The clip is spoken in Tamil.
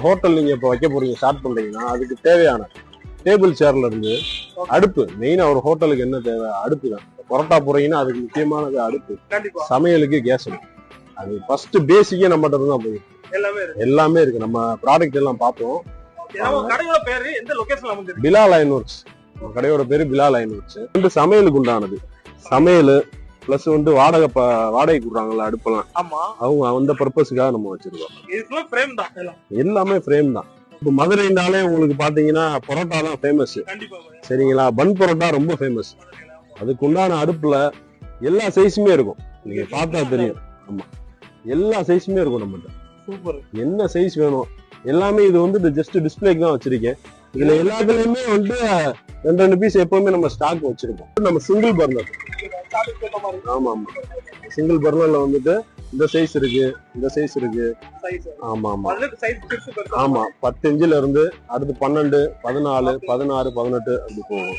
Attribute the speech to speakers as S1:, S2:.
S1: ஹோட்டல் நீங்க இப்ப வைக்க போறீங்க ஸ்டார்ட் பண்றீங்கன்னா அதுக்கு தேவையான டேபிள் சேர்ல இருந்து அடுப்பு மெயினா ஒரு ஹோட்டலுக்கு என்ன தேவை? அடுப்பு தான் பரோட்டா போறீங்கன்னா அதுக்கு முக்கியமானது அடுப்பு. சமையலுக்கு கேஸ் அது ஃபர்ஸ்ட் பேசிக்கே நம்மகிட்ட இருந்து போயிருக்கு
S2: எல்லாமே இருக்கு.
S1: நம்ம ப்ராடக்ட் எல்லாம் பார்த்தோம்
S2: Okay, நம்ம கடையோட பேரு எந்த லொகேஷன்ல அமைஞ்சிருக்கு?
S1: பிலா லைன் ஒர்க்ஸ். கடையோட பேரு பிலா லைன் ஒர்க்ஸ். வந்து சமையலுக்கு உண்டானது. சமையல் பிளஸ் வந்து வாடகை வாடகை கொடுறாங்கல்ல அடுப்பெல்லாம்.
S2: ஆமா.
S1: அவங்க அந்த பர்பஸுக்காக நம்ம வச்சிருக்கோம்.
S2: இதுக்குள்ள ஃப்ரேம் தான் எல்லாம்
S1: ஃப்ரேம் தான். இப்போ மதுரைனாலே உங்களுக்கு பாத்தீங்கன்னா பரோட்டா தான் ஃபேமஸ் சரிங்களா? பன் பரோட்டா ரொம்ப ஃபேமஸ் அதுக்கு உண்டான அடுப்புல எல்லா சைஸுமே இருக்கும். நீங்க பார்த்தா தெரியும். ஆமா. எல்லா சைஸுமே இருக்கும் நம்மகிட்ட.
S2: சூப்பர்.
S1: என்ன சைஸ் வேணும்? எல்லாமே இது வந்து ஜஸ்ட் டிஸ்பிளேக்கு தான் வச்சிருக்கேன். இதுல எல்லாத்துலயுமே வந்து ரெண்டு ரெண்டு பீஸ் எப்பவுமே நம்ம ஸ்டாக் வச்சிருக்கோம். நம்ம சிங்கிள் பர்னர் ஆமா ஆமா சிங்கிள் பர்னர்ல வந்துட்டு இந்த சைஸ் இருக்கு இந்த சைஸ் இருக்கு. ஆமா ஆமா ஆமா பத்து இன்ச்சுல இருந்து அடுத்து பன்னெண்டு பதினாலு பதினாறு பதினெட்டு அப்படி போகும்.